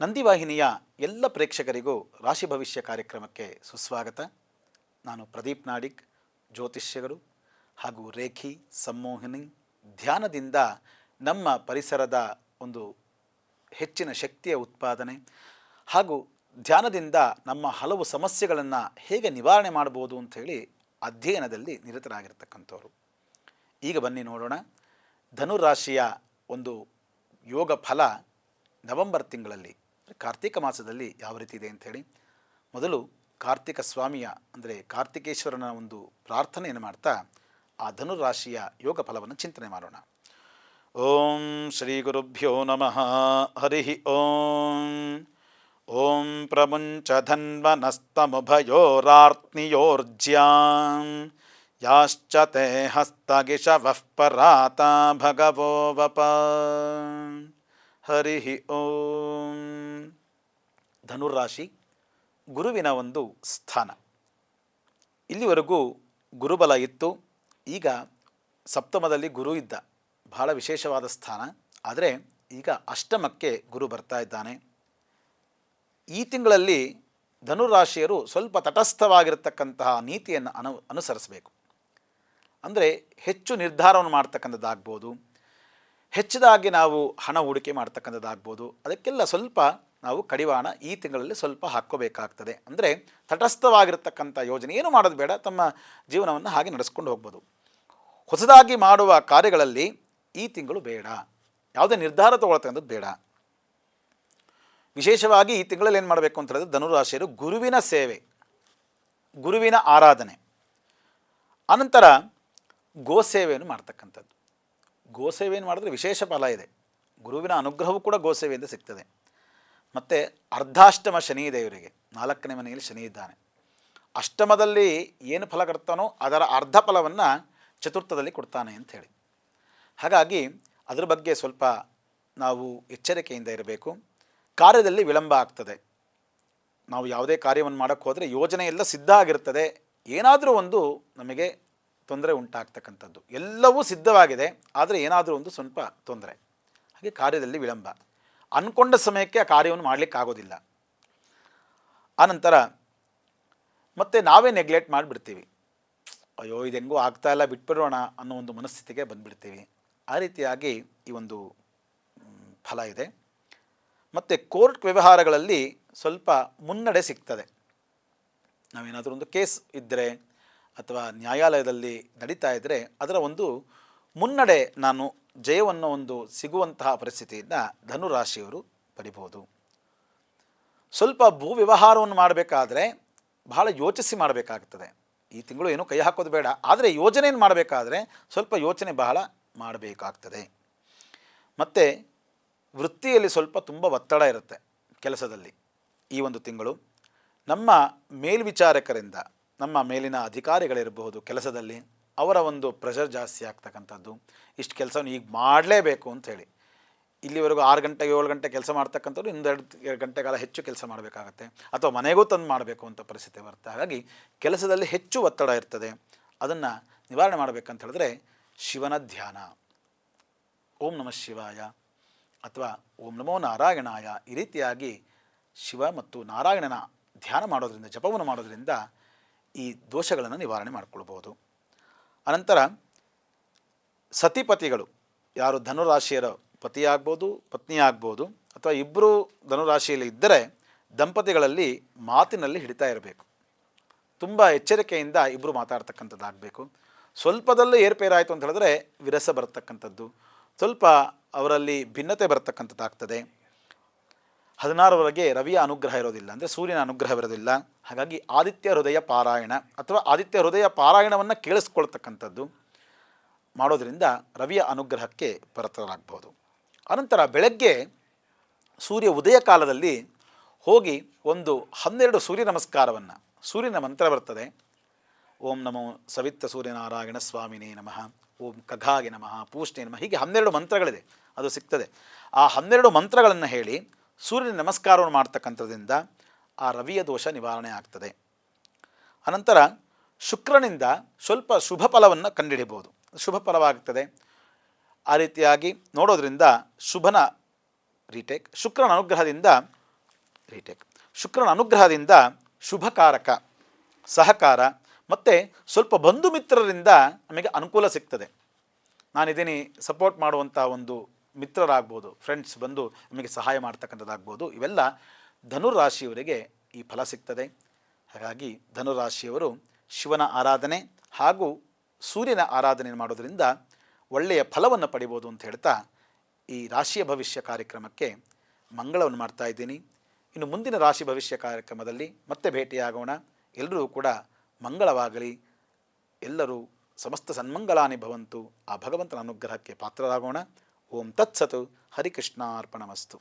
ನಂದಿವಾಹಿನಿಯ ಎಲ್ಲ ಪ್ರೇಕ್ಷಕರಿಗೂ ರಾಶಿ ಭವಿಷ್ಯ ಕಾರ್ಯಕ್ರಮಕ್ಕೆ ಸುಸ್ವಾಗತ. ನಾನು ಪ್ರದೀಪ್ ನಾಡಿಕ್ ಜ್ಯೋತಿಷ್ಯಗಳು ಹಾಗೂ ರೇಖಿ ಸಮ್ಮೋಹಿನಿ ಧ್ಯಾನದಿಂದ ನಮ್ಮ ಪರಿಸರದ ಒಂದು ಹೆಚ್ಚಿನ ಶಕ್ತಿಯ ಉತ್ಪಾದನೆ ಹಾಗೂ ಧ್ಯಾನದಿಂದ ನಮ್ಮ ಹಲವು ಸಮಸ್ಯೆಗಳನ್ನು ಹೇಗೆ ನಿವಾರಣೆ ಮಾಡ್ಬೋದು ಅಂಥೇಳಿ ಅಧ್ಯಯನದಲ್ಲಿ ನಿರತರಾಗಿರ್ತಕ್ಕಂಥವ್ರು. ಈಗ ಬನ್ನಿ ನೋಡೋಣ. ಧನುರಾಶಿಯ ಒಂದು ಯೋಗ ಫಲ ನವೆಂಬರ್ ತಿಂಗಳಲ್ಲಿ ಕಾರ್ತಿಕ ಮಾಸದಲ್ಲಿ ಯಾವ ರೀತಿ ಇದೆ ಅಂಥೇಳಿ ಮೊದಲು ಕಾರ್ತಿಕ ಸ್ವಾಮಿಯ, ಅಂದರೆ ಕಾರ್ತಿಕೇಶ್ವರನ ಒಂದು ಪ್ರಾರ್ಥನೆಯನ್ನು ಮಾಡ್ತಾ ಆ ಧನುರಾಶಿಯ ಯೋಗ ಫಲವನ್ನು ಚಿಂತನೆ ಮಾಡೋಣ. ಓಂ ಶ್ರೀ ಗುರುಭ್ಯೋ ನಮಃ. ಹರಿ ಓಂ. ಓಂ ಪ್ರಮುಂಚ ಧನ್ವನಸ್ತಮುಭಯೋರಾರ್ತ್ನಿಯೋರ್ಜ್ಯಾಂ ಯಾಶ್ಚ ತೇ ಹಸ್ತಗಿಶವಃ ಪರಾತ ಭಗವೋ ವಪ. ಹರಿ ಓಂ. ಧನುರಾಶಿ ಗುರುವಿನ ಒಂದು ಸ್ಥಾನ. ಇಲ್ಲಿವರೆಗೂ ಗುರುಬಲ ಇತ್ತು. ಈಗ ಸಪ್ತಮದಲ್ಲಿ ಗುರು ಇದ್ದ. ಬಹಳ ವಿಶೇಷವಾದ ಸ್ಥಾನ. ಆದರೆ ಈಗ ಅಷ್ಟಮಕ್ಕೆ ಗುರು ಬರ್ತಾ ಇದ್ದಾನೆ. ಈ ತಿಂಗಳಲ್ಲಿ ಧನುರಾಶಿಯರು ಸ್ವಲ್ಪ ತಟಸ್ಥವಾಗಿರತಕ್ಕಂತಹ ನೀತಿಯನ್ನು ಅನು, ಅನುಸರಿಸಬೇಕು. ಅಂದರೆ ಹೆಚ್ಚು ನಿರ್ಧಾರವನ್ನು ಮಾಡ್ತಕ್ಕಂಥದ್ದಾಗ್ಬೋದು. ಹೆಚ್ಚಿದಾಗಿ ನಾವು ಹಣ ಹೂಡಿಕೆ ಮಾಡ್ತಕ್ಕಂಥದ್ದಾಗ್ಬೋದು. ಅದಕ್ಕೆಲ್ಲ ಸ್ವಲ್ಪ ನಾವು ಕಡಿವಾಣ ಈ ತಿಂಗಳಲ್ಲಿ ಸ್ವಲ್ಪ ಹಾಕ್ಕೋಬೇಕಾಗ್ತದೆ. ಅಂದರೆ ತಟಸ್ಥವಾಗಿರ್ತಕ್ಕಂಥ ಯೋಜನೆ. ಏನು ಮಾಡೋದು ಬೇಡ, ತಮ್ಮ ಜೀವನವನ್ನು ಹಾಗೆ ನಡೆಸ್ಕೊಂಡು ಹೋಗ್ಬೋದು. ಹೊಸದಾಗಿ ಮಾಡುವ ಕಾರ್ಯಗಳಲ್ಲಿ ಈ ತಿಂಗಳು ಬೇಡ. ಯಾವುದೇ ನಿರ್ಧಾರ ತಗೊಳ್ತಕ್ಕಂಥದ್ದು ಬೇಡ. ವಿಶೇಷವಾಗಿ ಈ ತಿಂಗಳಲ್ಲಿ ಏನು ಮಾಡಬೇಕು ಅಂತ ಹೇಳಿದ್ರೆ ಧನುರಾಶಿಯರು ಗುರುವಿನ ಸೇವೆ, ಗುರುವಿನ ಆರಾಧನೆ. ಅನಂತರ ಗೋಸೇವೆಯನ್ನು ಮಾಡ್ತಕ್ಕಂಥದ್ದು. ಗೋಸೇವೆಯನ್ನು ಮಾಡಿದ್ರೆ ವಿಶೇಷ ಫಲ ಇದೆ. ಗುರುವಿನ ಅನುಗ್ರಹವೂ ಕೂಡ ಗೋಸೇವೆಯಿಂದ ಸಿಗ್ತದೆ. ಮತ್ತು ಅರ್ಧಾಷ್ಟಮ ಶನಿ ದೇವರಿಗೆ, ನಾಲ್ಕನೇ ಮನೆಯಲ್ಲಿ ಶನಿ ಇದ್ದಾನೆ. ಅಷ್ಟಮದಲ್ಲಿ ಏನು ಫಲ ಕೊಡ್ತಾನೋ ಅದರ ಅರ್ಧ ಫಲವನ್ನು ಚತುರ್ಥದಲ್ಲಿ ಕೊಡ್ತಾನೆ ಅಂತ ಹೇಳಿ. ಹಾಗಾಗಿ ಅದರ ಬಗ್ಗೆ ಸ್ವಲ್ಪ ನಾವು ಎಚ್ಚರಿಕೆಯಿಂದ ಇರಬೇಕು. ಕಾರ್ಯದಲ್ಲಿ ವಿಳಂಬ ಆಗ್ತದೆ. ನಾವು ಯಾವುದೇ ಕಾರ್ಯವನ್ನು ಮಾಡೋಕ್ಕೆ ಹೋದರೆ ಯೋಜನೆ ಎಲ್ಲ ಸಿದ್ಧ ಆಗಿರ್ತದೆ. ಏನಾದರೂ ಒಂದು ನಮಗೆ ತೊಂದರೆ ಉಂಟಾಗ್ತಕ್ಕಂಥದ್ದು. ಎಲ್ಲವೂ ಸಿದ್ಧವಾಗಿದೆ, ಆದರೆ ಏನಾದರೂ ಒಂದು ಸ್ವಲ್ಪ ತೊಂದರೆ. ಹಾಗೆ ಕಾರ್ಯದಲ್ಲಿ ವಿಳಂಬ. ಅಂದ್ಕೊಂಡ ಸಮಯಕ್ಕೆ ಆ ಕಾರ್ಯವನ್ನು ಮಾಡಲಿಕ್ಕೆ ಆಗೋದಿಲ್ಲ ಆನಂತರ ಮತ್ತೆ ನಾವೇ ನೆಗ್ಲೆಕ್ಟ್ ಮಾಡಿಬಿಡ್ತೀವಿ. ಅಯ್ಯೋ, ಇದು ಹೆಂಗೂ ಆಗ್ತಾ ಇಲ್ಲ, ಬಿಟ್ಬಿಡೋಣ ಅನ್ನೋ ಒಂದು ಮನಸ್ಥಿತಿಗೆ ಬಂದುಬಿಡ್ತೀವಿ. ಆ ರೀತಿಯಾಗಿ ಈ ಒಂದು ಫಲ ಇದೆ. ಮತ್ತು ಕೋರ್ಟ್ ವ್ಯವಹಾರಗಳಲ್ಲಿ ಸ್ವಲ್ಪ ಮುನ್ನಡೆ ಸಿಗ್ತದೆ. ನಾವೇನಾದರೂ ಒಂದು ಕೇಸ್ ಇದ್ದರೆ ಅಥವಾ ನ್ಯಾಯಾಲಯದಲ್ಲಿ ನಡೀತಾ ಇದ್ದರೆ ಅದರ ಒಂದು ಮುನ್ನಡೆ ನಾನು ಜಯವನ್ನು ಒಂದು ಸಿಗುವಂತಹ ಪರಿಸ್ಥಿತಿಯಿಂದ ಧನುರಾಶಿಯವರು ಪಡಿಬೋದು ಸ್ವಲ್ಪ ಭೂ ವ್ಯವಹಾರವನ್ನು ಮಾಡಬೇಕಾದ್ರೆ ಬಹಳ ಯೋಚಿಸಿ ಮಾಡಬೇಕಾಗ್ತದೆ. ಈ ತಿಂಗಳು ಏನೂ ಕೈ ಹಾಕೋದು ಬೇಡ. ಆದರೆ ಯೋಜನೆಯನ್ನು ಮಾಡಬೇಕಾದ್ರೆ ಸ್ವಲ್ಪ ಯೋಚನೆ ಬಹಳ ಮಾಡಬೇಕಾಗ್ತದೆ. ಮತ್ತು ವೃತ್ತಿಯಲ್ಲಿ ಸ್ವಲ್ಪ ತುಂಬ ಒತ್ತಡ ಇರುತ್ತೆ ಕೆಲಸದಲ್ಲಿ ಈ ಒಂದು ತಿಂಗಳು. ನಮ್ಮ ಮೇಲ್ವಿಚಾರಕರಿಂದ, ನಮ್ಮ ಮೇಲಿನ ಅಧಿಕಾರಿಗಳಿರಬಹುದು ಕೆಲಸದಲ್ಲಿ. ಅವರ ಒಂದು ಪ್ರೆಷರ್ ಜಾಸ್ತಿ ಆಗ್ತಕ್ಕಂಥದ್ದು. ಇಷ್ಟು ಕೆಲಸವನ್ನು ಈಗ ಮಾಡಲೇಬೇಕು ಅಂತ ಇಲ್ಲಿವರೆಗೂ ಆರು ಗಂಟೆಗೆ ಏಳು ಗಂಟೆ ಕೆಲಸ ಮಾಡ್ತಕ್ಕಂಥವ್ರು ಇನ್ನೆರಡು ಎರಡು ಗಂಟೆ ಕಾಲ ಹೆಚ್ಚು ಕೆಲಸ ಮಾಡಬೇಕಾಗತ್ತೆ. ಅಥವಾ ಮನೆಗೂ ತಂದು ಮಾಡಬೇಕು ಅಂತ ಪರಿಸ್ಥಿತಿ ಬರುತ್ತೆ. ಹಾಗಾಗಿ ಕೆಲಸದಲ್ಲಿ ಹೆಚ್ಚು ಒತ್ತಡ ಇರ್ತದೆ. ಅದನ್ನು ನಿವಾರಣೆ ಮಾಡಬೇಕಂತ ಹೇಳಿದ್ರೆ ಶಿವನ ಧ್ಯಾನ. ಓಂ ನಮಃ ಶಿವಾಯ ಅಥವಾ ಓಂ ನಮೋ ನಾರಾಯಣಾಯ ಈ ರೀತಿಯಾಗಿ ಶಿವ ಮತ್ತು ನಾರಾಯಣನ ಧ್ಯಾನ ಮಾಡೋದರಿಂದ, ಜಪವನ್ನು ಮಾಡೋದ್ರಿಂದ ಈ ದೋಷಗಳನ್ನು ನಿವಾರಣೆ ಮಾಡಿಕೊಳ್ಬೋದು. ಅನಂತರ ಸತಿಪತಿಗಳು ಯಾರು ಧನುರಾಶಿಯರ ಪತಿಯಾಗ್ಬೋದು ಪತ್ನಿ ಆಗ್ಬೋದು ಅಥವಾ ಇಬ್ಬರು ಧನುರಾಶಿಯಲ್ಲಿ ಇದ್ದರೆ ದಂಪತಿಗಳಲ್ಲಿ ಮಾತಿನಲ್ಲಿ ಹಿಡಿತಾ ಇರಬೇಕು. ತುಂಬ ಎಚ್ಚರಿಕೆಯಿಂದ ಇಬ್ಬರು ಮಾತಾಡ್ತಕ್ಕಂಥದ್ದಾಗಬೇಕು. ಸ್ವಲ್ಪದಲ್ಲೂ ಏರ್ಪೇರಾಯಿತು ಅಂತ ಹೇಳಿದ್ರೆ ವಿರಸ ಬರ್ತಕ್ಕಂಥದ್ದು. ಸ್ವಲ್ಪ ಅವರಲ್ಲಿ ಭಿನ್ನತೆ ಬರ್ತಕ್ಕಂಥದ್ದಾಗ್ತದೆ. ಹದಿನಾರವರೆಗೆ ರವಿಯ ಅನುಗ್ರಹ ಇರೋದಿಲ್ಲ ಅಂದರೆ ಸೂರ್ಯನ ಅನುಗ್ರಹ ಇರೋದಿಲ್ಲ ಹಾಗಾಗಿ ಆದಿತ್ಯ ಹೃದಯ ಪಾರಾಯಣ ಅಥವಾ ಆದಿತ್ಯ ಹೃದಯ ಪಾರಾಯಣವನ್ನು ಕೇಳಿಸ್ಕೊಳ್ತಕ್ಕಂಥದ್ದು ಮಾಡೋದರಿಂದ ರವಿಯ ಅನುಗ್ರಹಕ್ಕೆ ಪರತರಾಗ್ಬೋದು ಅನಂತರ ಬೆಳಗ್ಗೆ ಸೂರ್ಯ ಉದಯ ಕಾಲದಲ್ಲಿ ಹೋಗಿ ಒಂದು ಹನ್ನೆರಡು ಸೂರ್ಯ ನಮಸ್ಕಾರವನ್ನು, ಸೂರ್ಯನ ಮಂತ್ರ ಬರ್ತದೆ. ಓಂ ನಮೋ ಸವಿತ್ತ ಸೂರ್ಯನಾರಾಯಣ ಸ್ವಾಮಿನೇ ನಮಃ, ಓಂ ಕಘಾಗೆ ನಮಃ ಪೂಷ್ಣೆ ನಮಃ, ಹೀಗೆ ಹನ್ನೆರಡು ಮಂತ್ರಗಳಿದೆ, ಅದು ಸಿಗ್ತದೆ. ಆ ಹನ್ನೆರಡು ಮಂತ್ರಗಳನ್ನು ಹೇಳಿ ಸೂರ್ಯನ ನಮಸ್ಕಾರವನ್ನು ಮಾಡ್ತಕ್ಕಂಥದ್ರಿಂದ ಆ ರವಿಯ ದೋಷ ನಿವಾರಣೆ ಆಗ್ತದೆ. ಅನಂತರ ಶುಕ್ರನಿಂದ ಸ್ವಲ್ಪ ಶುಭ ಫಲವನ್ನು ಕಂಡುಹಿಡಿಬೋದು ಶುಭ ಫಲವಾಗ್ತದೆ. ಆ ರೀತಿಯಾಗಿ ನೋಡೋದ್ರಿಂದ ಶುಭನ ರೀಟೇಕ್ ಶುಕ್ರನ ಅನುಗ್ರಹದಿಂದ ರೀಟೇಕ್ ಶುಕ್ರನ ಅನುಗ್ರಹದಿಂದ ಶುಭಕಾರಕ, ಸಹಕಾರ, ಮತ್ತು ಸ್ವಲ್ಪ ಬಂಧು ಮಿತ್ರರಿಂದ ನಮಗೆ ಅನುಕೂಲ ಸಿಗ್ತದೆ. ನಾನಿದ್ದೀನಿ ಸಪೋರ್ಟ್ ಮಾಡುವಂಥ ಒಂದು ಮಿತ್ರರಾಗ್ಬೋದು ಫ್ರೆಂಡ್ಸ್ ಬಂದು ನಮಗೆ ಸಹಾಯ ಮಾಡ್ತಕ್ಕಂಥದ್ದಾಗ್ಬೋದು, ಇವೆಲ್ಲ ಧನುರಾಶಿಯವರಿಗೆ ಈ ಫಲ ಸಿಗ್ತದೆ. ಹಾಗಾಗಿ ಧನುರಾಶಿಯವರು ಶಿವನ ಆರಾಧನೆ ಹಾಗೂ ಸೂರ್ಯನ ಆರಾಧನೆ ಮಾಡೋದರಿಂದ ಒಳ್ಳೆಯ ಫಲವನ್ನು ಪಡಿಬೋದು ಅಂತ ಹೇಳ್ತಾ ಈ ರಾಶಿಯ ಭವಿಷ್ಯ ಕಾರ್ಯಕ್ರಮಕ್ಕೆ ಮಂಗಳವನ್ನು ಮಾಡ್ತಾ ಇದ್ದೀನಿ. ಇನ್ನು ಮುಂದಿನ ರಾಶಿ ಭವಿಷ್ಯ ಕಾರ್ಯಕ್ರಮದಲ್ಲಿ ಮತ್ತೆ ಭೇಟಿಯಾಗೋಣ. ಎಲ್ಲರೂ ಕೂಡ ಮಂಗಳವಾಗಲಿ. ಎಲ್ಲರೂ ಸಮಸ್ತ ಸನ್ಮಂಗಲಾನಿ ಭವಂತು. ಆ ಭಗವಂತನ ಅನುಗ್ರಹಕ್ಕೆ ಪಾತ್ರರಾಗೋಣ. ఓం తత్సత్. హరికృష్ణార్పణమస్తు.